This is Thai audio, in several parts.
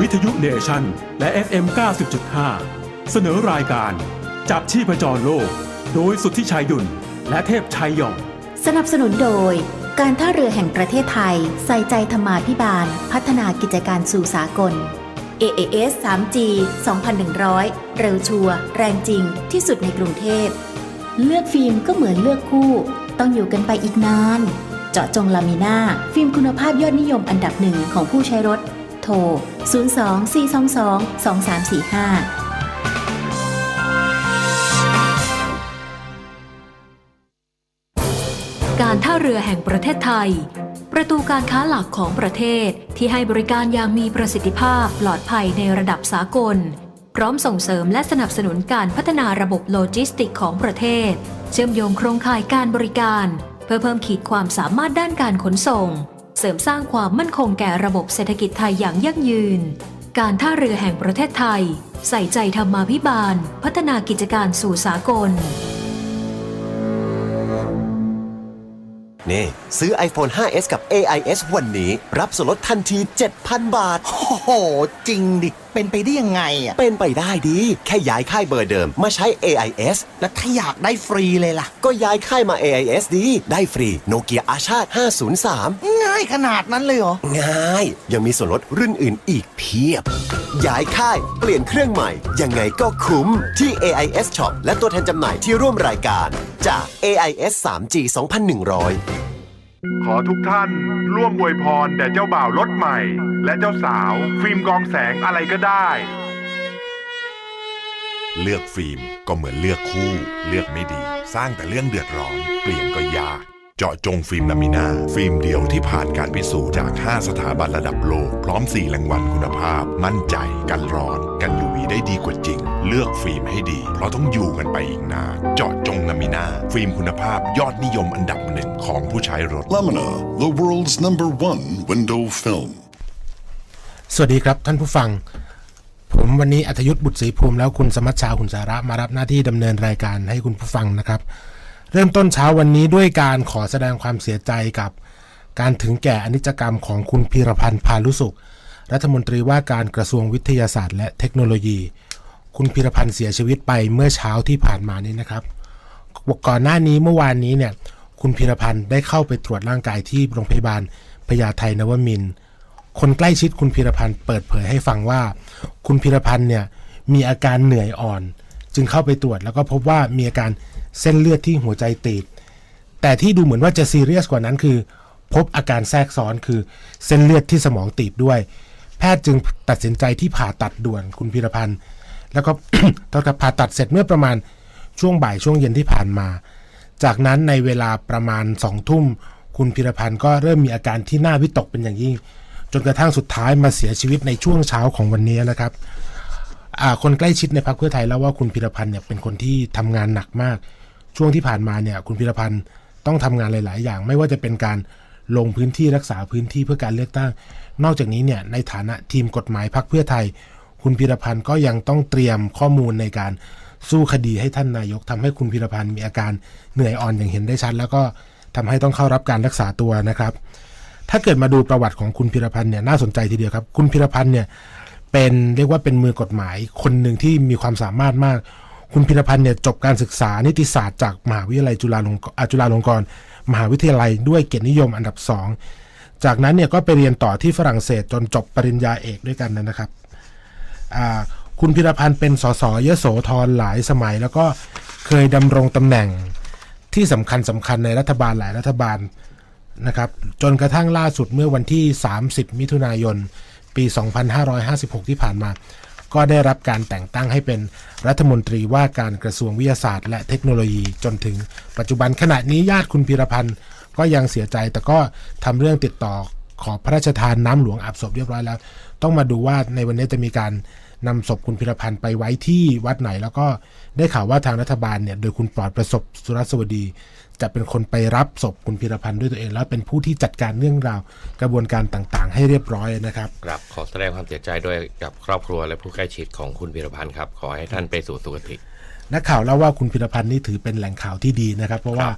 วิทยุเนชั่น และ FM 90.5 เสนอรายการ จับชีพจรโลก โดยสุทธิชัยยุ่น และเทพชัยยอง สนับสนุนโดย การท่าเรือแห่งประเทศไทย ใส่ใจธรรมาภิบาล พัฒนากิจการสู่สากล AAS 3G 2100 เร็วชัวร์แรงจริงที่สุดในกรุงเทพ เลือกฟิล์มก็เหมือนเลือกคู่ ต้องอยู่กันไปอีกนาน เจาะจงลามิน่าฟิล์มคุณภาพยอดนิยมอันดับหนึ่งของผู้ใช้รถ โทร 02-422-2345การท่าเรือแห่งประเทศไทย ประตูการค้าหลักของประเทศที่ให้บริการอย่างมีประสิทธิภาพปลอดภัยในระดับสากล พร้อมส่งเสริมและสนับสนุนการพัฒนาระบบโลจิสติกของประเทศ เชื่อมโยงโครงข่ายการบริการ เพื่อเพิ่มขีดความสามารถด้านการขนส่ง เสริมสร้างความมั่นคงแก่ระบบเศรษฐกิจไทยอย่างยั่งยืน การท่าเรือแห่งประเทศไทย ใส่ใจธรรมาภิบาล พัฒนากิจการสู่สากล นี่ ซื้อ iPhone 5s กับ AIS วันนี้ รับส่วนลดทันที 7,000 บาท โอ้โห จริงดิเป็นไปได้ยังไงอะ เป็นไปได้ดี แค่ย้ายค่ายเบอร์เดิมมาใช้ AIS แล้วถ้าอยากได้ฟรีเลยล่ะ ก็ย้ายค่ายมา AIS ดี ได้ฟรีโนเกียอาชาติ 503 ง่ายขนาดนั้นเลยเหรอ ง่าย ยังมีส่วนลดรุ่นอื่นอีกเพียบ ย้ายค่ายเปลี่ยนเครื่องใหม่ ยังไงก็คุ้มที่ AIS Shop และตัวแทนจำหน่ายที่ร่วมรายการ จาก AIS 3G 2100 ขอทุกท่านร่วมอวยพรแด่เจ้าบ่าวรถใหม่ และเจ้าสาว ฟิล์มกองแสงอะไรก็ได้ เลือกฟิล์มก็เหมือนเลือกคู่ เลือกไม่ดี สร้างแต่เรื่องเดือดร้อน เปลี่ยนก็ยาก เจาะจงฟิล์มลามิน่าฟิล์มเดียวที่ผ่านการพิสูจน์จาก 5 สถาบันระดับโลก พร้อม 4 รางวัลคุณภาพ มั่นใจ กันร้อน กันยูวีได้ดีกว่าจริง เลือกฟิล์มให้ดีเพราะต้องอยู่กันไปอีกนานเจาะจงลามิน่าฟิล์มคุณภาพยอดนิยมอันดับหนึ่งของผู้ใช้รถ Lamina, the world's number one window film. สวัสดีครับท่านผู้ฟัง ผมวันนี้อัธยุทธบุตรศรีภูมิแล้วคุณสมัชชาคุณสาระมารับหน้าที่ดำเนินรายการให้คุณผู้ฟังนะครับ เริ่มต้นเช้าวันนี้ด้วยการขอแสดงความเสียใจกับการถึงแก่อนิจกรรมของคุณพีรพันธ์พาลุสุข รัฐมนตรีว่าการกระทรวงวิทยาศาสตร์และเทคโนโลยี คุณพีรพันธ์เสียชีวิตไปเมื่อเช้าที่ผ่านมานี้นะครับ ก่อนหน้านี้เมื่อวานนี้เนี่ยคุณพีรพันธ์ได้เข้าไปตรวจร่างกายที่โรงพยาบาลพญาไทนวมิน คนใกล้ชิดคุณพีรพันธ์เปิดเผยให้ฟังว่า คุณพีรพันธ์เนี่ยมีอาการเหนื่อยอ่อน จึงเข้าไปตรวจแล้วก็พบว่ามีอาการ เส้นเลือดที่หัวใจตีบแต่ที่ดูเหมือนว่าจะซีเรียสกว่านั้นคือ พบอาการแทรกซ้อนคือเส้นเลือดที่สมองตีบด้วย แพทย์จึงตัดสินใจที่ผ่าตัดด่วนคุณพีรพันธ์ แล้วก็ตอนกับผ่าตัดเสร็จเมื่อประมาณช่วงบ่ายช่วงเย็นที่ผ่านมา จากนั้นในเวลาประมาณสองทุ่มคุณพีรพันธ์ก็เริ่มมีอาการที่น่าวิตกเป็นอย่างยิ่ง จนกระทั่งสุดท้ายมาเสียชีวิตในช่วงเช้าของวันนี้นะครับคนใกล้ชิดในพรรคเพื่อไทยแล้วว่าคุณพีรพันธ์เนี่ยเป็นคนที่ทำงานหนักมาก ช่วงที่ผ่านมาเนี่ยคุณพีรพันธ์ต้องทำงานหลาย ๆ อย่าง ไม่ว่าจะเป็นการลงพื้นที่รักษาพื้นที่เพื่อการเลือกตั้ง นอกจากนี้เนี่ยในฐานะทีมกฎหมายพรรคเพื่อไทย คุณพีรพันธ์ก็ยังต้องเตรียมข้อมูลในการสู้คดีให้ท่านนายกทำให้คุณพีรพันธ์มีอาการเหนื่อยอ่อนอย่างเห็นได้ชัด แล้วก็ทำให้ต้องเข้ารับการรักษาตัวนะครับ ถ้าเกิดมาดูประวัติของคุณพีรพันธ์เนี่ยน่าสนใจทีเดียวครับ คุณพีรพันธ์เนี่ยเป็นเรียกว่าเป็นมือกฎหมายคนหนึ่งที่มีความสามารถมาก คุณพีรพันธ์เนี่ยจบการศึกษานิติศาสตร์จากมหาวิทยาลัยจุฬาลงกรณ์อ่าจุฬาลงกรณ์มหาวิทยาลัยด้วยเกียรตินิยมอันดับสองจากนั้นเนี่ยก็ไปเรียนต่อที่ฝรั่งเศสจนจบปริญญาเอกด้วยกันนะครับคุณพิรพันธ์เป็นสสยโสธรหลายสมัย แล้วก็เคยดำรงตำแหน่งที่สำคัญสำคัญในรัฐบาลหลายรัฐบาลนะครับจนกระทั่งล่าสุดเมื่อวันที่ 30 มิถุนายน ปี 2556 ที่ผ่านมา ก็ได้รับการแต่งตั้งให้เป็นรัฐมนตรีว่าการกระทรวงวิทยาศาสตร์ และเทคโนโลยีจนถึง ปัจจุบันขณะนี้ญาติคุณพิรพันธ์ก็ยังเสียใจแต่ก็ทำเรื่องติดต่อขอพระราชทานน้ำหลวงอาบศพเรียบร้อยแล้ว ต้องมาดูว่าในวันนี้จะมีการนำศพคุณพิรพันธ์ไปไว้ที่วัดไหน แล้วก็ได้ข่าวว่าทางรัฐบาลเนี่ยโดยคุณปลอดประสบสุรสวดี จะเป็นคนไปรับศพคุณพิรพันธ์ด้วยตัวเองแล้วเป็นผู้ที่จัดการเรื่องราวกระบวนการต่างๆ ให้เรียบร้อยนะครับครับขอแสดงความเสียใจด้วยกับครอบครัวและผู้ใกล้ชิดของคุณพีรพันธ์ครับขอให้ท่านไปสู่สุคตินักข่าวเล่าว่าคุณพิรพันธ์นี่ถือเป็นแหล่งข่าวที่ดีนะครับ เพราะว่า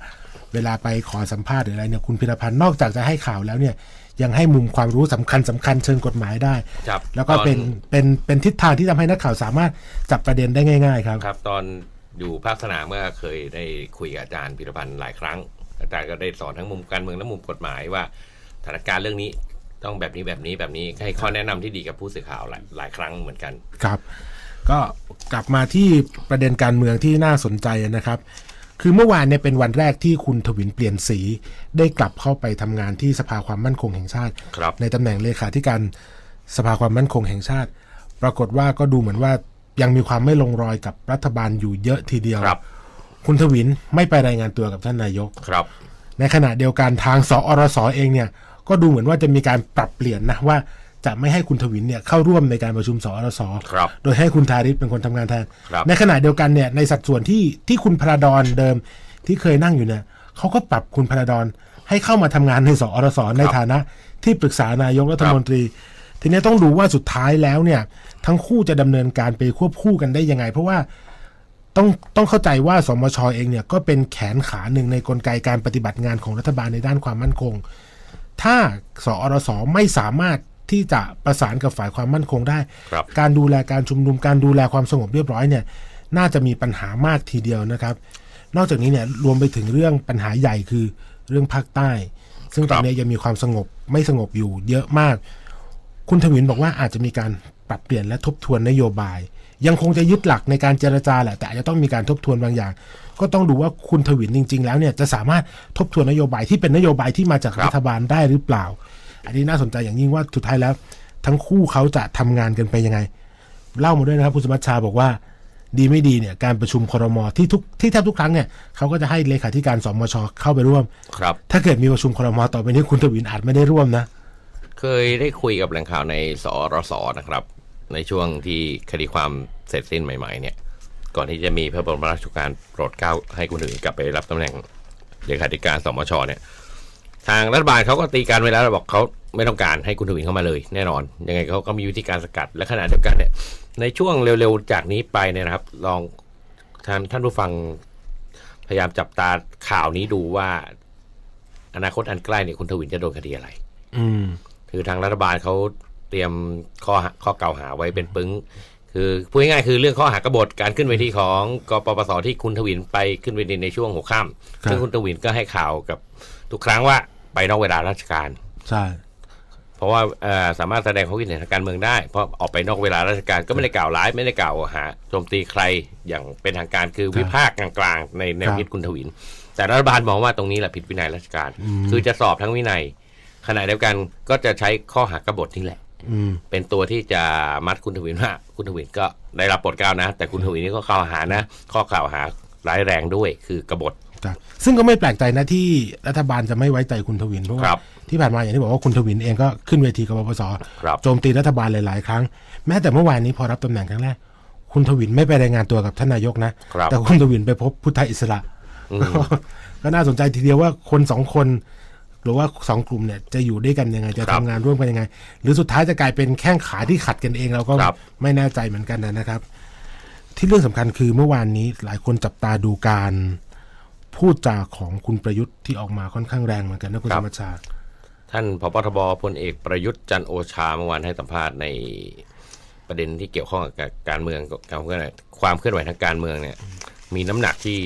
เวลาไปขอสัมภาษณ์หรืออะไรเนี่ยคุณพิรพันธ์นอกจากจะให้ข่าวแล้วเนี่ยยังให้มุมความรู้สำคัญสำคัญเชิงกฎหมายได้ครับแล้วก็เป็นตอเป็นเป็นทิศทางที่ทำให้นักข่าวสามารถจับประเด็นได้ง่าย ๆ ครับครับ ตอน อยู่ภาคสนามเมื่อเคยได้คุยกับอาจารย์พิรพันธ์หลายครั้ง อาจารย์ก็ได้สอนทั้งมุมการเมืองและมุมกฎหมายว่าสถานการณ์เรื่องนี้ต้องแบบนี้แบบนี้แบบนี้ให้ข้อแนะนำที่ดีกับผู้สื่อข่าวหลายหลายครั้งเหมือนกันครับ ก็กลับมาที่ประเด็นการเมืองที่น่าสนใจนะครับ คือเมื่อวานเนี่ยเป็นวันแรกที่คุณทวินเปลี่ยนสี ได้กลับเข้าไปทำงานที่สภาความมั่นคงแห่งชาติครับในตำแหน่งเลขาธิการสภาความมั่นคงแห่งชาติ ปรากฏว่าก็ดูเหมือนว่า ยังมีความไม่ลงรอยกับรัฐบาลอยู่เยอะทีเดียวครับ คุณทวินไม่ไปรายงานตัวกับท่านนายก ครับ ในขณะเดียวกันทางสอรสเองเนี่ย ก็ดูเหมือนว่าจะมีการปรับเปลี่ยนนะว่าจะไม่ให้คุณทวินเนี่ยเข้าร่วมในการประชุมสอรสครับโดยให้คุณทาริศเป็นคนทำงานแทน ครับในขณะเดียวกันเนี่ยในสัดส่วนที่ที่คุณพระดอนเดิมที่เคยนั่งอยู่เนี่ยเขาก็ปรับคุณพระดอนให้เข้ามาทำงานในสอรสในฐานะที่ปรึกษานายกรัฐมนตรี ทีนี้ต้องดูว่าสุดท้ายแล้วเนี่ย ทั้งคู่จะดำเนินการไปควบคู่กันได้ยังไง เพราะว่าต้องต้องเข้าใจว่าสมชเองเนี่ยก็เป็นแขนขาหนึ่งในกลไกการปฏิบัติงานของรัฐบาลในด้านความมั่นคง ถ้าสอรสไม่สามารถที่จะประสานกับฝ่ายความมั่นคงได้ครับการดูแลการชุมนุมการดูแลความสงบเรียบร้อยเนี่ยน่าจะมีปัญหามากทีเดียวนะครับ นอกจากนี้เนี่ยรวมไปถึงเรื่องปัญหาใหญ่คือเรื่องภาคใต้ ซึ่งตอนนี้ยังมีความสงบไม่สงบอยู่เยอะมาก คุณทวินบอกว่าอาจจะมีการ ปรับเปลี่ยนและทบทวนนโยบาย ยังคงจะยึดหลักในการเจรจาแหละ แต่อาจจะต้องมีการทบทวนบางอย่าง ก็ต้องดูว่าคุณทวินจริง ๆ แล้วเนี่ยจะสามารถทบทวนนโยบายที่เป็นนโยบายที่มาจากครับรัฐบาลได้หรือเปล่า อันนี้น่าสนใจอย่างยิ่งว่าสุดท้ายแล้ว ทั้งคู่เขาจะทำงานกันไปยังไง เล่ามาด้วยนะครับคุณสมัชชาบอกว่าดีไม่ดีเนี่ยการประชุมครมที่ทุกที่แทบทุกครั้งเนี่ยเขาก็จะให้เลขาธิการสมชเข้าไปร่วมครับ ถ้าเกิดมีประชุมครมต่อไปนี้คุณทวินอาจไม่ได้ร่วมนะ เคยได้คุยกับแหล่งข่าวในสอรสนะครับ ในช่วงที่คดีความเสร็จสิ้นใหม่ ๆ เนี่ย ก่อนที่จะมีพระบรมราชโองการโปรดเกล้าให้คุณอื่นกลับไปรับตำแหน่งเลขาธิการสมชเนี่ย ทางรัฐบาลเขาก็ตีการไว้แล้วบอกเขาไม่ต้องการให้คุณทวินเข้ามาเลย แน่นอน ยังไงเขาก็มีวิธีการสกัดและขณะเดียวกันเนี่ย ในช่วงเร็วๆจากนี้ไปเนี่ยนะครับ ลองท่านท่านผู้ฟังพยายามจับตาข่าวนี้ดูว่า อนาคตอันใกล้เนี่ยคุณทวินจะโดนคดีอะไร อืมคือทางรัฐบาลเขา เตรียมข้อหาข้อกล่าวหาไว้เป็นปึ้ง คือพูดง่ายๆคือเรื่องข้อหากบฏการขึ้นเวทีของกปปสที่คุณทวินไปขึ้นเวทีในช่วงหัวค่ำครับซึ่งคุณทวินก็ให้ข่าวกับทุกครั้งว่าไปนอกเวลาราชการใช่เพราะว่าเอ่อสามารถแสดงความคิดเห็นทางการเมืองได้ เพราะออกไปนอกเวลาราชการก็ไม่ได้กล่าวร้ายไม่ได้กล่าวหาโจมตีใครอย่างเป็นทางการคือวิพากษ์กลางๆ ในแนวคิดคุณทวิน แต่รัฐบาลมองว่าตรงนี้แหละผิดวินัยราชการ คือจะสอบทั้งวินัยขณะเดียวกันก็จะใช้ข้อหากบฏนี่แหละอืม เป็นตัวที่จะมัดคุณทวินว่าคุณทวินก็ได้รับบทเกล้านะ แต่คุณทวินนี่ก็กล่าวหานะ ข้อกล่าวหาร้ายแรงด้วยคือกบฏครับซึ่งก็ไม่แปลกใจนะที่รัฐบาลจะไม่ไว้ใจคุณทวินเพราะว่าครับที่ผ่านมาอย่างที่บอกว่าคุณทวินเองก็ขึ้นเวทีกับปปสครับโจมตีรัฐบาลหลาย ๆ ครั้ง แม้แต่เมื่อวานนี้พอรับตำแหน่งครั้งแรกคุณทวินไม่ไปรายงานตัวกับท่านนายกนะครับแต่คุณทวินไปพบพุทธอิสระอืมก็น่าสนใจทีเดียวว่าคนสองคน หรือว่าสองกลุ่มเนี่ยจะอยู่ด้วยกันยังไงจะครัทำบงานร่วมกันยังไง หรือสุดท้ายจะกลายเป็นแข้งขาที่ขัดกันเองเราก็ครับไม่แน่ใจเหมือนกันนะครับ ที่เรื่องสำคัญคือเมื่อวานนี้หลายคนจับตาดูการพูดจาของคุณประยุทธ์ที่ออกมาค่อนข้างแรงเหมือนกันนะคุณครัธบรรมชาติท่านพบทบพลเอกประยุทธ์จันทร์โอชาเมื่อวานให้สัมภาษณ์ในประเด็นที่เกี่ยวข้องกับการเมืองกับการเคลื่อนไหวความเคลื่อนไหวทางการเมืองเนี่ย มีน้ำหนักที่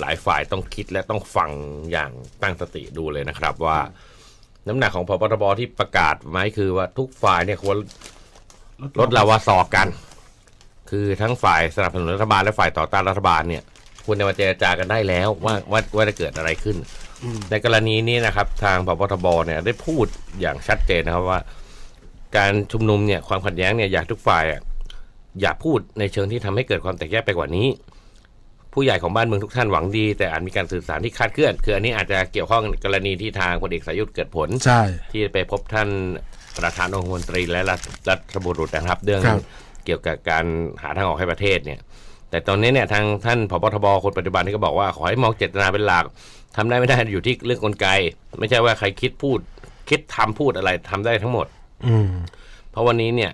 หลายฝ่ายต้องคิดและต้องฟังอย่างตั้งสติดูเลยนะครับว่า น้ำหนักของพบทบที่ประกาศไว้คือว่าทุกฝ่ายเนี่ยควรลดลาวาสอกกัน คือทั้งฝ่ายสนับสนุนรัฐบาลและฝ่ายต่อต้านรัฐบาลเนี่ยควรจะมาเจรจากันได้แล้วว่าว่าว่าจะเกิดอะไรขึ้น ในกรณีนี้นะครับ ทางพบทบเนี่ยได้พูดอย่างชัดเจนนะครับว่า การชุมนุมเนี่ยความขัดแย้งเนี่ยอยากทุกฝ่ายอะอย่าพูดในเชิงที่ทำให้เกิดความแตกแยกไปกว่านี้ ผู้ใหญ่ของบ้านเมืองทุกท่านหวังดี แต่อาจมีการสื่อสารที่คลาดเคลื่อน คืออันนี้อาจจะเกี่ยวข้องกับกรณีที่ทางพลเอกสายุทธเกิดผลใช่ที่ไปพบท่านประธานองคมนตรีและรัฐรัฐบุรุษนะครับเรื่องครับเกี่ยวกับการหาทางออกให้ประเทศเนี่ย แต่ตอนนี้เนี่ยทางท่านพบทบคนปัจจุบันนี่ก็บอกว่าขอให้มองเจตนาเป็นหลักทำได้ไม่ได้อยู่ที่เรื่องกลไก ไม่ใช่ว่าใครคิดพูด คิดทำพูดอะไรทำได้ทั้งหมด อืมเพราะวันนี้เนี่ย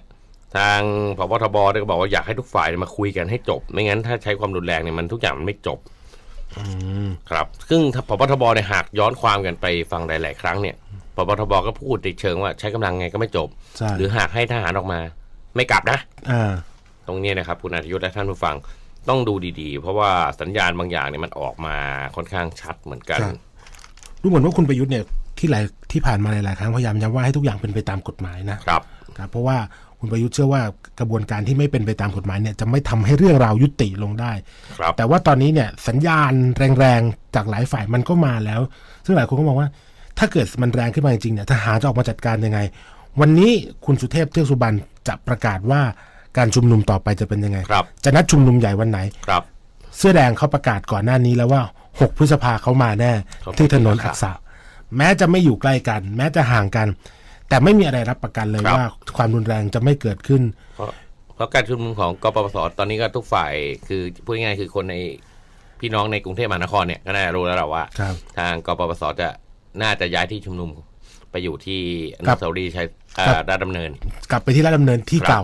ทางพบทบเนี่ยก็บอกว่าอยากให้ทุกฝ่ายมาคุยกันให้จบ ไม่งั้นถ้าใช้ความรุนแรงเนี่ยมันทุกอย่างมันไม่จบครับ ซึ่งถ้าพบทบเนี่ยหากย้อนความกันไปฟังหลาย ๆ ครั้งเนี่ยพบทบก็พูดในเชิงว่าใช้กำลังไงก็ไม่จบใช่หรือหากให้ทหารออกมา ไม่กลับนะอ่าตรงเนี้ยนะครับคุณอาทิยุทธ์และท่านผู้ฟังต้องดูดี ๆ เพราะว่าสัญญาณบางอย่างเนี่ยมันออกมาค่อนข้างชัดเหมือนกันครับดูเหมือนว่าคุณประยุทธ์เนี่ยที่หลายที่ผ่านมาหลายๆครั้งพยายามย้ำว่าให้ทุกอย่างเป็นไปตามกฎหมายนะครับครับ เพราะว่า คุณประยุทธ์เชื่อว่ากระบวนการที่ไม่เป็นไปตามกฎหมายเนี่ยจะไม่ทำให้เรื่องราวยุติลงได้ครับแต่ว่าตอนนี้เนี่ยสัญญาณแรงๆจากหลายฝ่ายมันก็มาแล้ว ซึ่งหลายคนก็มองว่า ถ้าเกิดมันแรงขึ้นมาจริงๆเนี่ยทหารจะออกมาจัดการยังไง วันนี้คุณสุเทพเทือกสุบรรณจะประกาศว่าการชุมนุมต่อไปจะเป็นยังไงครับจะนัดชุมนุมใหญ่วันไหนครับเสื้อแดงเขาประกาศก่อนหน้านี้แล้วว่า 6 พฤษภาเขามาแน่เขาไปที่ถนนที่อักษะแม้จะไม่อยู่ใกล้กัน แม้จะห่างกัน แต่ไม่มีอะไรรับประกันเลยครับ ว่าความรุนแรงจะไม่เกิดขึ้น เพราะเพราะการชุมนุมของกปปสตอนนี้ก็ทุกฝ่ายคือพูดง่ายๆคือคนในพี่น้องในกรุงเทพมหานครเนี่ยก็น่าจะรู้แล้วแหละว่า ครับ ทางกปปสจะน่าจะย้ายที่ชุมนุมไปอยู่ที่อครันุบสาวรีย์ชัยอ่าครับ ราชดำเนิน กลับไปที่ราชดำเนินที่ครับ เก่า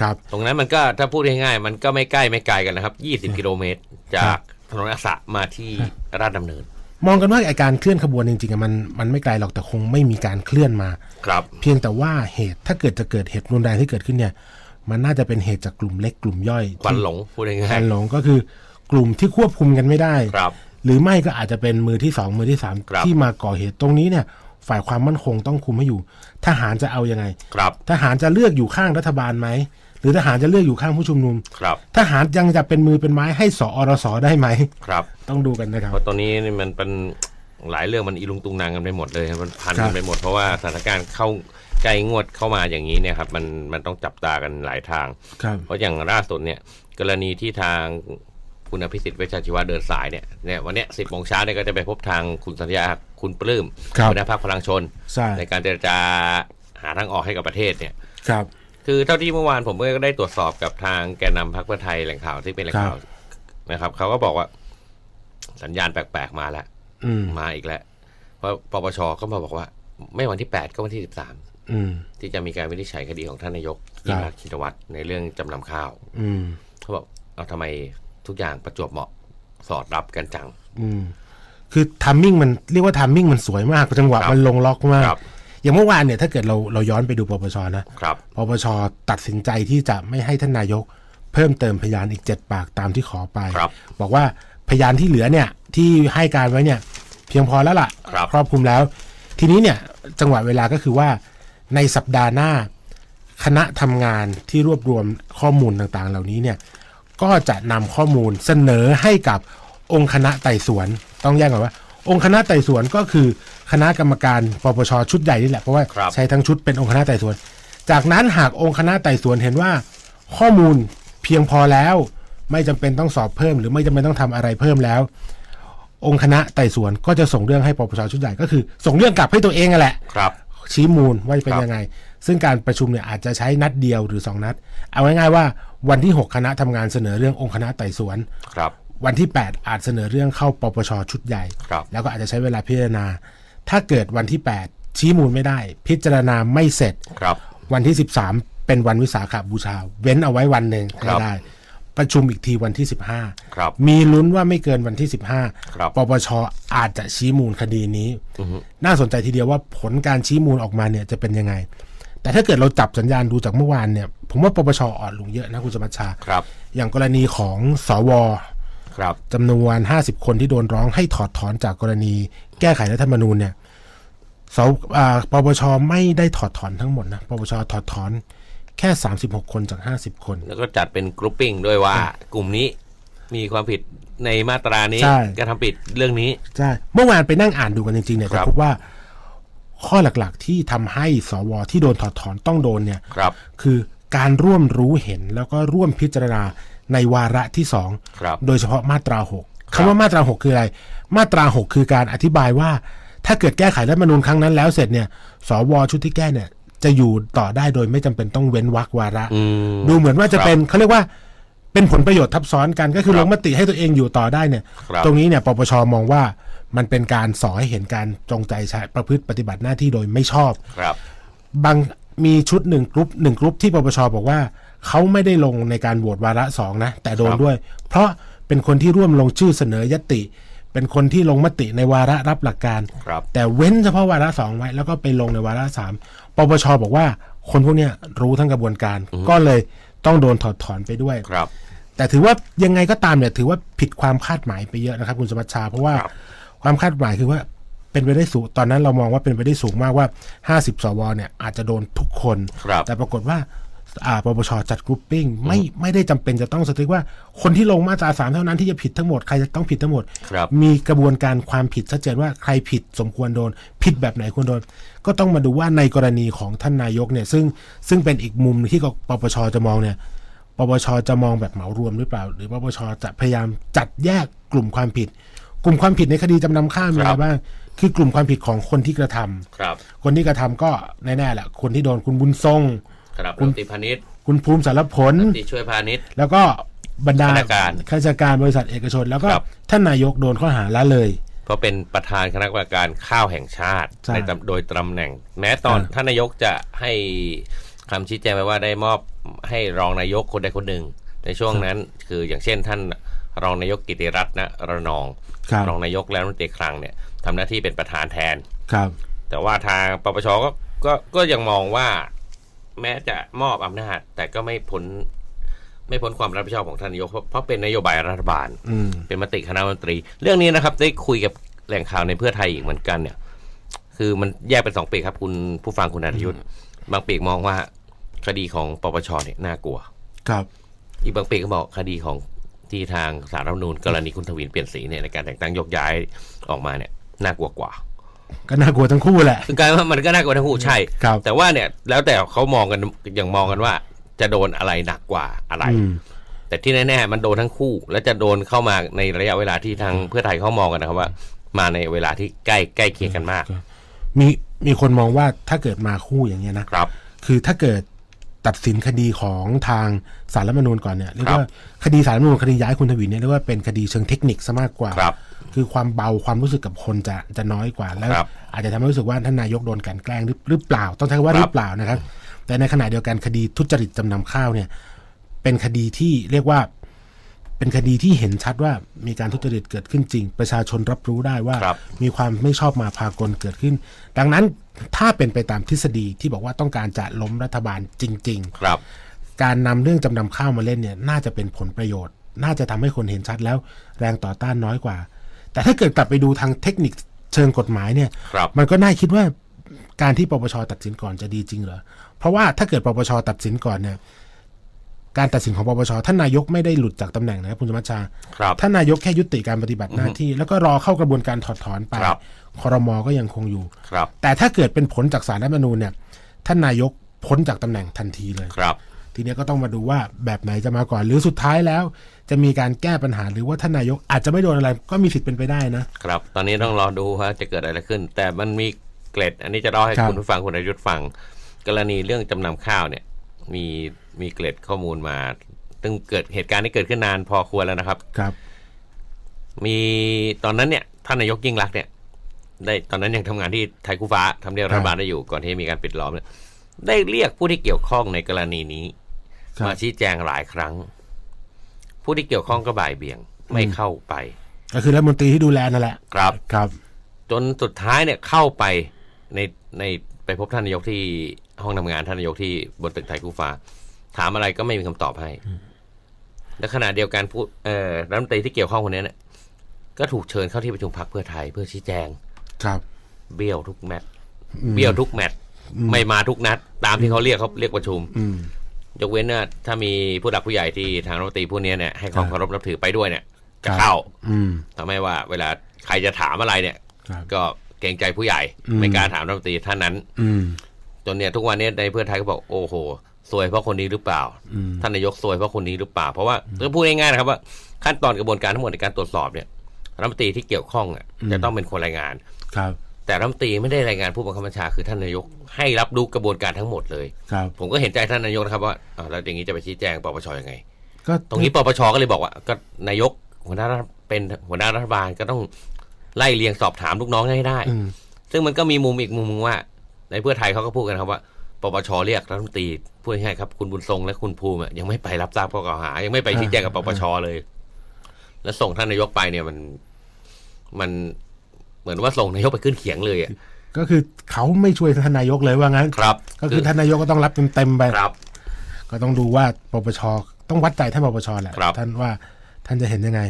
ครับ ตรงนั้นมันก็ถ้าพูดง่ายๆมันก็ไม่ใกล้ไม่ไกลกันนะครับ 20 กิโลเมตร จากถนนอักษะมาที่ราชดำเนิน มองกันว่าไอการเคลื่อนขบวนจริงๆอะมันมันไม่ไกลหรอกแต่คงไม่มีการเคลื่อนมา ครับ เพียงแต่ว่าเหตุถ้าเกิดจะเกิดเหตุรุนแรงที่เกิดขึ้นเนี่ย มันน่าจะเป็นเหตุจากกลุ่มเล็กกลุ่มย่อยควันที่หลงพูดคง่าวัยนหลงก็คือกลุ่มที่ควบคุมกันไม่ได้ๆครับ หรือไม่ก็อาจจะเป็นมือที่สองมือที่สามครับที่มาก่อเหตุตรงนี้เนี่ย ฝ่ายความมั่นคงต้องคุมให้อยู่ ทหารจะเอายังไง ครับ ทหารจะเลือกอยู่ข้างรัฐบาลไหมห รือทหารจะเลือกอยู่ข้างผู้ชุมนุม ครับ ทหารยังจะเป็นมือเป็นไม้ให้สอรสได้ไหม ครับ ต้องดูกันนะครับ เพราะตอนนี้นี่มันเป็นหลายเรื่องมันอีลุงตุงนางกันไปหมดเลยครับมันพันครักับนไปหมดเพราะว่าสถานการณ์เข้าใกล้งวดเข้ามาอย่างนี้เนี่ยครับมันมันต้องจับตากันหลายทาง ครับ เพราะอย่างล่าสุดเนี่ยกรณีที่ทางคุณอภิสิทธิ์เวชชาชีวะเดินสายเนี่ยเนี่ยวันเนี้สิบโมงเช้าเนี่ยก็จะไปพบทางคุณสัญญาคุณปลื้มครับหัวหน้าพรรคพลังชน ใช่ ในการเจรจาหาทางออกให้กับประเทศเนี่ย ครับ คือเท่าที่เมื่อวานผมก็ได้ตรวจสอบกับทางแกนนำพรรคเพื่อไทยแหล่งข่าวที่เป็นแหล่งข่าวนะครับเขาก็บอกว่า สัญญาณแปลกๆมาแล้วอืมมาอีกแล้ว เพราะปปชก็มาบอกว่า ไม่วันที่8ก็วันที่13อืมที่จะมีการวินิจฉัยคดีของท่านนายกครัยิ่บงรักษณ์ชินวัตรในเรื่องจำนำข้าวอืมเขาบอกเอาทำไมทุกอย่างประจวบเหมาะสอดรับกันจัง อืมคือทัมมิ่งมันเรียกว่าทัมมิ่งมันสวยมากจังหวะครับมันลงล็อกมากครับ อย่างเมื่อวานเนี่ยถ้าเกิดเราเราย้อนไปดูปปชนะครับปปชตัดสินใจที่จะไม่ให้ท่านนายก เพิ่มเติมพยานอีกเจ็ดปากตามที่ขอไปครับบอกว่าพยานที่เหลือเนี่ยที่ให้การไว้เนี่ยเพียงพอแล้วล่ะครับครอบคลุมแล้ว ทีนี้เนี่ยจังหวะเวลาก็คือว่าในสัปดาห์หน้า คณะทำงานที่รวบรวมข้อมูลต่างๆ เหล่านี้เนี่ยก็จะนำข้อมูลเสนอให้กับองค์คณะไต่สวน ต้องแยกก่อนว่า องค์คณะไต่สวนก็คือคณะกรรมการปปชชุดใหญ่นี่แหละเพราะว่าครับ ใช้ทั้งชุดเป็นองค์คณะไต่สวน จากนั้นหากองค์คณะไต่สวนเห็นว่า ข้อมูลเพียงพอแล้ว ไม่จำเป็นต้องสอบเพิ่ม หรือไม่จำเป็นต้องทำอะไรเพิ่มแล้ว องค์คณะไต่สวนก็จะส่งเรื่องให้ปปชชุดใหญ่ก็คือ ส่งเรื่องกลับให้ตัวเองนั่นแหละ ครับ ชี้มูลว่าเป็นครับ ยังไง ซึ่งการประชุมเนี่ยอาจจะใช้นัดเดียวหรือ 2 นัด เอาง่ายๆว่าวันที่ 6 คณะทำงานเสนอเรื่ององค์คณะไต่สวน ครับ วันที่ 8 อาจเสนอเรื่องเข้าปปชชุดใหญ่ ครับ แล้วก็อาจจะใช้เวลาพิจารณา ถ้าเกิดวันที่ 8 ชี้มูลไม่ได้ พิจารณาไม่เสร็จ ครับ วันที่ 13 เป็นวันวิสาขบูชา เว้นเอาไว้วันหนึ่งคให้รับได้ ประชุมอีกทีวันที่ ครับ 15 มีลุ้นว่าไม่เกินวันที่ ครับ 15 ปปชอาจจะชี้มูลคดีนี้อือฮึน่าสนใจทีเดียวว่าผลการชี้มูลออกมาเนี่ยจะเป็นยังไง แต่ถ้าเกิดเราจับสัญญาณดูจากเมื่อวานเนี่ย ผมว่าปปชอ่อนลงเยอะนะคุณสมัชชา ครับ อย่างกรณีของสวครับ จำนวน 50 คนที่โดนร้องให้ถอดถอนจากกรณี แก้ไขรัฐธรรมนูญเนี่ยสอ่าปปชไม่ได้ถอดถอนทั้งหมดนะปปชถอดถอนแค่ 36 คนจาก 50 คน แล้วก็จัดเป็นกรุ๊ปปิ้งด้วยว่ากลุ่มนี้มีความผิดในมาตรานี้ใช่ก็ทำผิดเรื่องนี้ใช่เมื่อวานไปนั่งอ่านดูกันจริงๆเนี่ยครัจะบพบว่าข้อหลักๆที่ทำให้สวที่โดนถอดถอนต้องโดนเนี่ยครับ คือการร่วมรู้เห็นแล้วก็ร่วมพิจารณา ในวาระที่สองครับโดยเฉพาะมาตราหกครับคำว่ามาตราหกคืออะไร มาตราหกคือการอธิบายว่า ถ้าเกิดแก้ไขรัฐธรรมนูญครั้งนั้นแล้วเสร็จเนี่ย สวชุดที่แก้เนี่ยจะอยู่ต่อได้โดยไม่จำเป็นต้องเว้นวรรควาระอืมดูเหมือนว่าจะเป็นเขาเรียกว่าเป็นผลประโยชน์ทับซ้อนกันก็คือครัลบงมติให้ตัวเองอยู่ต่อได้เนี่ยครับตรงนี้เนี่ยปปชมองว่ามันเป็นการสอให้เห็นการจงใจใช้ประพฤติปฏิบัติหน้าที่โดยไม่ชอบครับ บางมีชุดหนึ่งกรุ๊ปหนึ่งกรุ๊ปที่ปปชบอกว่า เขาไม่ได้ลงในการโหวตวาระสองนะ แต่โดนครับด้วย เพราะเป็นคนที่ร่วมลงชื่อเสนอยติ เป็นคนที่ลงมติในวาระรับหลักการ ครับ แต่เว้นเฉพาะวาระสองไว้ แล้วก็ไปลงในวาระสามปปชบอกว่าคนพวกเนี้ยรู้ทั้งกระบวนการ ก็เลยต้องโดนถอดถอนไปด้วย ครับ แต่ถือว่ายังไงก็ตามเนี่ยถือว่าผิดความคาดหมายไปเยอะนะครับ คุณสมัชชา เพราะว่าครับ ความคาดหมายคือว่าเป็นไปได้สูงตอนนั้นเรามองว่าเป็นไปได้สูงมากว่า 50 สวเนี่ยอาจจะโดนทุกคน ครับ แต่ปรากฏว่าอ่า ปปชจัดกรุ๊ปปิ้งไม่ไม่ได้จำเป็นจะต้องสติ๊กว่า คนที่ลงมาตราสามเท่านั้นที่จะผิดทั้งหมดใครจะต้องผิดทั้งหมดครับมีกระบวนการความผิดชัดเจนว่าใครผิดสมควรโดน ผิดแบบไหนควรโดน ก็ต้องมาดูว่าในกรณีของท่านนายกเนี่ยซึ่งซึ่งเป็นอีกมุมที่ปปชจะมองเนี่ยปปชจะมองแบบเหมารวมหรือเปล่า หรือปปชจะพยายามจัดแยกกลุ่มความผิด กลุ่มความผิดในคดีจำนำข้าวมีอะไรครับบ้าง คือกลุ่มความผิดของคนที่กระทำครับ คนที่กระทำก็แน่ๆแหละคนที่โดนคุณบุญทรง ครับคุรัณฐมนตรีพาณิชย์คุณภูมิสารผลที่ช่วยพาณิชย์แล้วก็บรรดาข้าราชการข้าราชการบริษัทเอกชน แล้วก็ครับ ท่านนายกโดนข้อหาละเลยเพราะเป็นประธานคณะกรรมการข้าวแห่งชาติใช่ในตำโดยตำแหน่ง แม้ตอนอ่า ท่านนายกจะให้คำชี้แจงไปว่าได้มอบให้รองนายกคนใดคนหนึ่ง ในช่วงนั้นคืออย่างเช่น ท่านรองนายกกิติรัตน์นะระนองครับรองนายกและรัฐมนตรีคลังเนี่ยทำหน้าที่เป็นประธานแทน ครับ แต่ว่าทางปปชก็ก็ก็ยังมองว่า แม้จะมอบอำนาจ แต่ก็ไม่พ้นไม่พ้นความรับผิดชอบของท่านนายกเพราะเพราะเป็นนโยบายรัฐบาล อืม เป็นมติคณะรัฐมนตรี เรื่องนี้นะครับ ได้คุยกับแหล่งข่าวในเพื่อไทยอีกเหมือนกันเนี่ย คือมันแยกเป็นสองปีกครับ คุณผู้ฟังคุณอายุทธบางปีกมองว่าคดีของปปชเนี่ยน่ากลัว ครับ อีกบางปีกก็บอกคดีของที่ทางสารรัฐธรรมนูญกรณีคุณทวินเปลี่ยนสีเนี่ยในการแต่งตั้งยกย้ายออกมาเนี่ยน่ากลัวกว่า ก็น่ากลัวทั้งคู่แหละคือกลายว่ามันก็น่ากลัวทั้งคู่ใช่ ครับแต่ว่าเนี่ยแล้วแต่เขามองกันอย่างมองกันว่า จะโดนอะไรหนักกว่าอะไร อืม แต่ที่แน่ๆมันโดนทั้งคู่ และจะโดนเข้ามาในระยะเวลาที่ทางเพื่อไทยเขามองกันนะครับว่า มาในเวลาที่ใกล้ใกล้เคียงกันมากมีมีคนมองว่าถ้าเกิดมาคู่อย่างเงี้ยนะครับ คือถ้าเกิดตัดสินคดีของทางสารรัฐธรรมนูญก่อนเนี่ยเรียกครับว่าคดีสารรัฐธรรมนูญคดีย้ายคุณทวินเนี่ยเรียกว่าเป็นคดีเชิงเทคนิคซะมากกว่า ครับ คือความเบาความรู้สึกกับคนจะจะน้อยกว่า แล้วครับอาจจะทำให้รู้สึกว่าท่านนายกโดนกลันแกล้งหรือหรือเปล่า ต้องใช้คำว่าคหรับรือเปล่านะครับ แต่ในขณะเดียวกันคดีทุจริตจำนำข้าวเนี่ย เป็นคดีที่เรียกว่า เป็นคดีที่เห็นชัดว่ามีการทุจริตเกิดขึ้นจริง ประชาชนรับรู้ได้ว่าครับมีความไม่ชอบมาพากลเกิดขึ้น ดังนั้นถ้าเป็นไปตามทฤษฎีที่บอกว่าต้องการจะล้มรัฐบาลจริง ๆ ครับ การนำเรื่องจำนำข้าวมาเล่นเนี่ย น่าจะเป็นผลประโยชน์ น่าจะทำให้คนเห็นชัดแล้ว แรงต่อต้านน้อยกว่า แต่ถ้าเกิดกลับไปดูทางเทคนิคเชิงกฎหมายเนี่ย ครับมันก็น่าคิดว่าการที่ปปชตัดสินก่อนจะดีจริงเหรอ เพราะว่าถ้าเกิดปปชตัดสินก่อนเนี่ย การตัดสินของปปชท่านนายกไม่ได้หลุดจากตำแหน่งนะครับคุณสมัชชา ครับ ท่านนายกแค่ยุติการปฏิบัติหน้าที่ แล้วก็รอเข้ากระบวนการถอดถอนไปครับ คอรมอก็ยังคงอยู่ ครับแต่ถ้าเกิดเป็นผลจากสารรัฐธรรมนูญเนี่ย ท่านนายกพ้นจากตำแหน่งทันทีเลย ครับ ทีเนี้ยก็ต้องมาดูว่าแบบไหนจะมาก่อน หรือสุดท้ายแล้ว จะมีการแก้ปัญหาหรือว่าท่านนายกอาจจะไม่โดนอะไรก็มีสิทธิ์เป็นไปได้นะ ครับ ตอนนี้ต้องรอดูว่าจะเกิดอะไรขึ้น แต่มันมีเกร็ด อันนี้จะเล่าให้ครับ คุณผู้ฟังคุณอายุทธฟัง กรณีเรื่องจำนำข้าวเนี่ย มีมีเกร็ดข้อมูลมาซึ่งเกิดเหตุการณ์ที่เกิดขึ้นนานพอควรแล้วนะครับ ครับ มีตอนนั้นเนี่ยท่านนายกยิ่งรักษณ์เนี่ย ได้ตอนนั้นยังทำงานที่ไทยคู่ฟ้าทำเนียบรัฐบาลได้อยู่ก่อนที่มีการปิดล้อมเนี่ยได้เรียกผู้ที่เกี่ยวข้องในกรณีนี้ครับ มาชี้แจงหลายครั้ง ผู้ที่เกี่ยวข้องก็บ่ายเบี่ยงไม่เข้าไป ก็คือรัฐมนตรีที่ดูแลนั่นแหละ ครับ ครับ จนสุดท้ายเนี่ยเข้าไปในในไปพบท่านนายกที่ห้องทำงานท่านนายกที่บนตึกไทยคู่ฟ้า ถามอะไรก็ไม่มีคำตอบให้และขณะเดียวกันผู้เอ่อรัฐมนตรีที่เกี่ยวข้องคนนี้เนี่ยก็ถูกเชิญเข้าที่ประชุมพักเพื่อไทยเพื่อชี้แจง ครับ เบี้ยวทุกแมตช์อืมเบี้ยวทุกแมตช์ไม่มาทุกนัด ตามที่เขาเรียกเขาเรียกประชุมอืม ยกเว้นเนี่ยถ้ามีผู้หลักผู้ใหญ่ที่ทางรัฐมนตรีผู้นี้เนี่ยให้ความครับเคารพนับถือไปด้วยเนี่ยจะครับเข้าอืมทำให้ว่าเวลาใครจะถามอะไรเนี่ย ครับ ก็เกรงใจผู้ใหญ่ อืม ไม่กล้าถามรัฐมนตรีท่านนั้น อืม จนเนี่ยทุกวันนี้ในเพื่อไทยก็บอกโอ้โหซวยเพราะคนนี้หรือเปล่า อืม ท่านนายกซวยเพราะคนนี้หรือเปล่า เพราะว่าจะพูดง่ายๆนะครับว่าขั้นตอนกระบวนการทั้งหมดในการตรวจสอบเนี่ยรัฐมนตรีที่เกี่ยวข้องอะจะต้องเป็นคนรายงาน ครับ แต่รัฐมนตรีไม่ได้รายงานผู้บังคับบัญชาคือท่านนายก ให้รับรู้กระบวนการทั้งหมดเลย ครับ ผมก็เห็นใจท่านนายกนะครับว่าอ้าวแล้วอย่างนี้จะไปชี้แจงปปชยังไง ก็ตรงนี้ปปชก็เลยบอกว่าก็นายกหัวหน้ารัฐเป็นหัวหน้ารัฐบาลก็ต้องไล่เรียงสอบถามลูกน้องให้ได้ อืมซึ่งมันก็มีมุมอีกมุมหนึงว่า ในเพื่อไทยเขาก็พูดกันครับว่าปปชเรียกรัฐมนตรีพูดง่ายๆครับ คุณบุญทรงและคุณภูมิอะยังไม่ไปรับทราบข้อกล่าวหา ยังไม่ไปชี้แจงกับปปชเลย แล้วส่งท่านนายกไปเนี่ยมัน มัน เหมือนว่าส่งนายกไปขึ้นเขียงเลยอะก็คือเขาไม่ช่วยท่านนายกเลยว่างั้นครับ ก็คือท่านนายกก็ต้องรับเต็มๆไปครับ ก็ต้องดูว่าปปชต้องวัดใจท่านปปชแหละครับท่านว่าท่านจะเห็นยังไง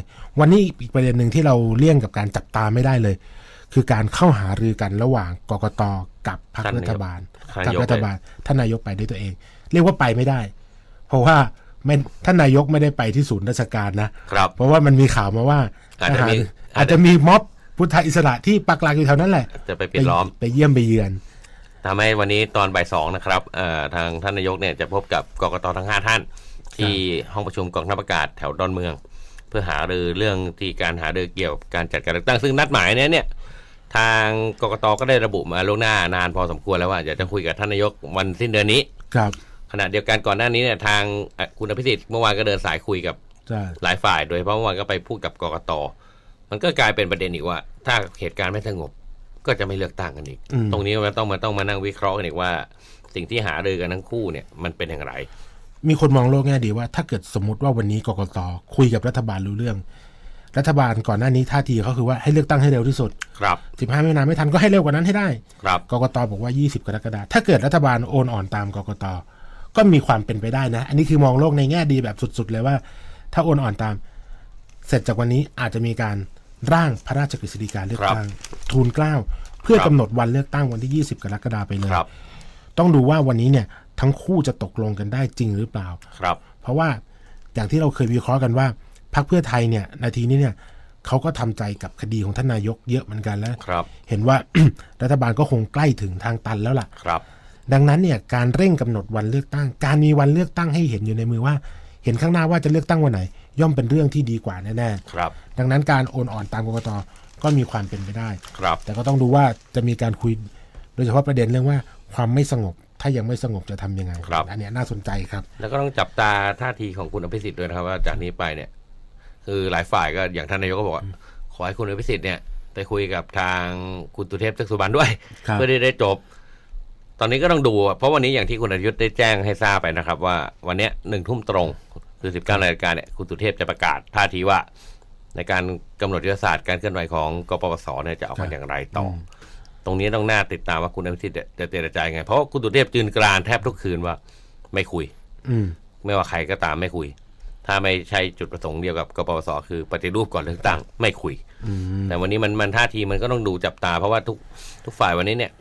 วันนี้อีกประเด็นหนึ่งที่เราเลี่ยงกับการจับตาไม่ได้เลย คือการเข้าหารือกันระหว่างกกตกับพรรครัฐบาลท่านกับนายกรัฐบาล ท่านนายกไปด้วยตัวเอง เรียกว่าไปไม่ได้ เพราะว่าไม่ท่านนายกไม่ได้ไปที่ศูนย์ราชการนะครับเพราะว่ามันมีข่าวมาว่าอาจจะมีทหารอาจจะมีม็อบ พุทธอิสระที่ปักหลักอยู่แถวนั้นแหละจะไปปิดล้อม ไปเยี่ยมไปเยือนทำให้วันนี้ตอนบ่ายสองนะครับเอ่อทางท่านนายกเนี่ยจะพบกับกกตทั้งห้าท่าน ที่ห้องประชุมกองทัพอากาศแถวดอนเมือง เพื่อหารือเรื่องที่การหารือเกี่ยวกับการจัดการเลือกตั้งซึ่งนัดหมายเนี่ยเนี่ยทางกกตก็ได้ระบุมาล่วงหน้านานพอสมควรแล้วว่าอยากจะคุยกับท่านนายกวันสิ้นเดือนนี้ครับขณะเดียวกันก่อนหน้านี้เนี่ยทางเอ่อคุณอภิสิทธิ์เมื่อวานก็เดินสายคุยกับใช่หลายฝ่าย โดยเฉพาะเมื่อวานก็ไปพูดกับกกต มันก็กลายเป็นประเด็นอีกว่า ถ้าเหตุการณ์ไม่สงบ ก็จะไม่เลือกตั้งกันอีกอืมตรงนี้มันต้องมาต้องมานั่งวิเคราะห์กันอีกว่า สิ่งที่หารือกันทั้งคู่เนี่ยมันเป็นอย่างไร มีคนมองโลกแง่ดีว่า ถ้าเกิดสมมติว่าวันนี้กกตคุยกับรัฐบาลรู้เรื่อง รัฐบาลก่อนหน้านี้ท่าทีเขาคือว่าให้เลือกตั้งให้เร็วที่สุด ครับ15มีนาไม่ทันก็ให้เร็วกว่านั้นให้ได้ครับกกตบอกว่า 20 กรกฎาคมถ้าเกิดรัฐบาลโอนอ่อนตามกกตก็มีความเป็นไปได้นะ อันนี้คือมองโลกในแง่ดีแบบสุด ๆ เลยว่า ถ้าโอนอ่อนตาม เสร็จจากวันนี้อาจจะมีการร่างพระราชกฤษฎีกาเลือกตั้งทูลเกล้าเพื่อกำหนดวันเลือกตั้งวันที่ 20 กรกฎาคมไปเลยครับต้องดูว่าวันนี้เนี่ยทั้งคู่จะตกลงกันได้จริงหรือเปล่าครับ เพราะว่าอย่างที่เราเคยวิเคราะห์กันว่าพรรคเพื่อไทยเนี่ยนาทีนี้เนี่ยเขาก็ทำใจกับคดีของท่านนายกเยอะเหมือนกันแล้วครับเห็นว่ารัฐบาลก็คงใกล้ถึงทางตันแล้วล่ะครับ ดังนั้นเนี่ยการเร่งกำหนดวันเลือกตั้ง การมีวันเลือกตั้งให้เห็นอยู่ในมือว่า เห็นข้างหน้าว่าจะเลือกตั้งวันไหน ย่อมเป็นเรื่องที่ดีกว่าแน่ครับๆดังนั้นการโอนอ่อนตามกกตก็มีความเป็นไปได้ ครับ แต่ก็ต้องดูว่าจะมีการคุยโดยเฉพาะประเด็นเรื่องว่าความไม่สงบ ถ้ายังไม่สงบจะทำยังไงครับ อันเนี้ยน่าสนใจครับ แล้วก็ต้องจับตาท่าทีของคุณอภิสิทธิ์ด้วยนะครับว่าจากนี้ไปเนี่ย คือหลายฝ่ายก็อย่างท่านนายกก็บอกว่าขอให้คุณอภิสิทธิ์เนี่ยไปคุยกับทางคุณตุเทพเทือกสุบรรณด้วย ครับ เพื่อที่ได้จบ ตอนนี้ก็ต้องดูอะเพราะวันนี้อย่างที่คุณอนุยุทธ์ได้แจ้งให้ทราบไปนะครับ ว่าวันเนี้ยหนึ่งทุ่มตรงคือสิบเก้านาฬิกาเนี่ยคุณตุเทพจะประกาศท่าทีว่า ในการกำหนดยุทธศาสตร์การเคลื่อนไหวของกปปสเนี่ยจะออกมาอย่างไรต่ออตรงนี้ต้องน่าติดตามว่าคุณอภิสิทธิ์จะเจรจายังไง เพราะว่าคุณตุเทพยืนกรานแทบทุกคืนว่า ไม่คุย อืมไม่ว่าใครก็ตามไม่คุย ถ้าไม่ใช่จุดประสงค์เดียวกับกปปสคือปฏิรูปก่อนเลือกตั้งไม่คุยอืมแต่วันนี้มันมันท่าทีมันก็ต้องดูจับตา เพราะว่าทุกทุกฝ่ายวันนี้เนี่ย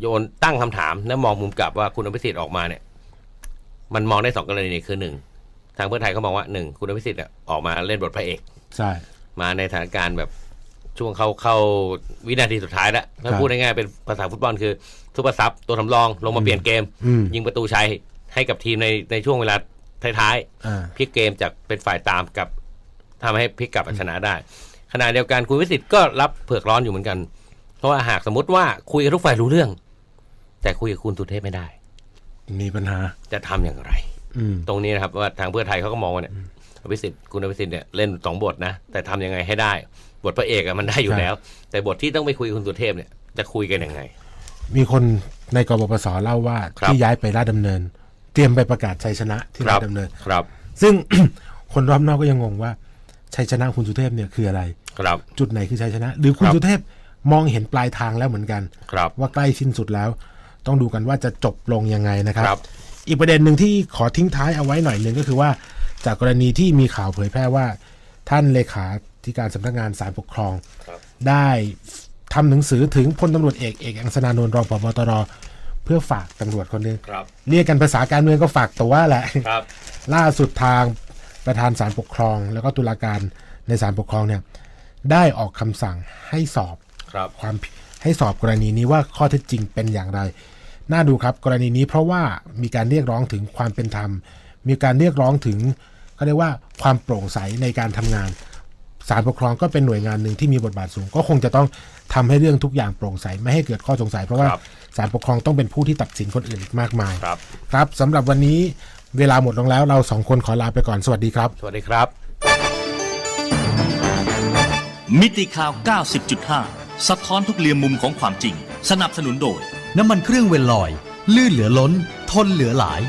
โยนตั้งคำถามและมองมุมกลับว่าคุณอภิสิทธิ์ออกมาเนี่ย มันมองได้สองกรณีคือหนึ่งทางเพื่อไทยเขามองว่าหนึ่งคุณอภิสิทธิ์เนี่ยออกมาเล่นบทพระเอกใช่มาในสถานการณ์แบบช่วงเข้าเข้าวินาทีสุดท้ายแล้วถ้าครับพูดง่ายๆเป็นภาษาฟุตบอลคือซุปเปอร์ซับตัวสำรองลงมาเปลี่ยนเกมอืมยิงประตูชัยให้กับทีมในในช่วงเวลาท้ายอ่าๆพลิกเกมจากเป็นฝ่ายตามกับทำให้พลิกกลับมาชนะได้ขณะเดียวกันคุณวิสิทธิ์ก็รับเผือกร้อนอยู่เหมือนกัน เพราะว่าหากสมมติว่าคุยกับทุกฝ่ายรู้เรื่อง แต่คุยกับคุณสุเทพไม่ได้ มีปัญหา จะทำอย่างไร อืม ตรงนี้นะครับว่าทางเพื่อไทยเขาก็มองว่าเนี่ยอภิสิทธิ์คุณอภิสิทธิ์เนี่ยเล่นสองบทนะ แต่ทำยังไงให้ได้ บทพระเอกอะมันได้อยู่แล้ว แต่บทที่ต้องไปคุยกับคุณสุเทพเนี่ยจะคุยกันยังไง มีคนในกบปสเล่าว่าครับ ที่ย้ายไปราชดำเนิน เตรียมไปประกาศชัยชนะที่ครารัชบดำเนิน ครับซึ่ง คนรอบนอกก็ยังงงว่าชัยชนะคุณสุเทพเนี่ยคืออะไร ครับ จุดไหนคือชัยชนะ หรือคุณครับ สุเทพมองเห็นปลายทางแล้วเหมือนกัน ครับ ว่าใกล้สิ้นสุดแล้ว ต้องดูกันว่าจะจบลงยังไงนะครับ ครับ อีกประเด็นหนึ่งที่ขอทิ้งท้ายเอาไว้หน่อยหนึ่งก็คือว่า จากกรณีที่มีข่าวเผยแพร่ว่า ท่านเลขาธิการสำนักงานศาลปกครอง ครับ ได้ทำหนังสือถึงพลตำรวจเอกเอกอังสนานนท์รองผบตรเพื่อฝากตำรวจคนหนึงครับ เรียกกันภาษาการเมืองก็ฝากตัวแหละ ครับ ล่าสุดทางประธานศาลปกครอง แล้วก็ตุลาการในศาลปกครองเนี่ยได้ออกคำสั่งให้สอบครับ ความผิดให้สอบกรณีนี้ว่าข้อเท็จจริงเป็นอย่างไร น่าดูครับกรณีนี้เพราะว่ามีการเรียกร้องถึงความเป็นธรรม มีการเรียกร้องถึงเขาเรียกว่าความโปร่งใสในการทำงานศาลปกครองก็เป็นหน่วยงานหนึ่งที่มีบทบาทสูง ก็คงจะต้องทำให้เรื่องทุกอย่างโปร่งใสไม่ให้เกิดข้อสงสัย เพราะว่าครับศาลปกครองต้องเป็นผู้ที่ตัดสินคนอื่นอีกมากมาย ครับ ครับสำหรับวันนี้เวลาหมดลงแล้วเราสองคนขอลาไปก่อนสวัสดีครับ สวัสดีครับ มิติข่าว 90.5 สะท้อนทุกเหลี่ยมมุมของความจริง สนับสนุนโดย น้ำมันเครื่องเวลลอย ลื่นเหลือล้น ทนเหลือหลาย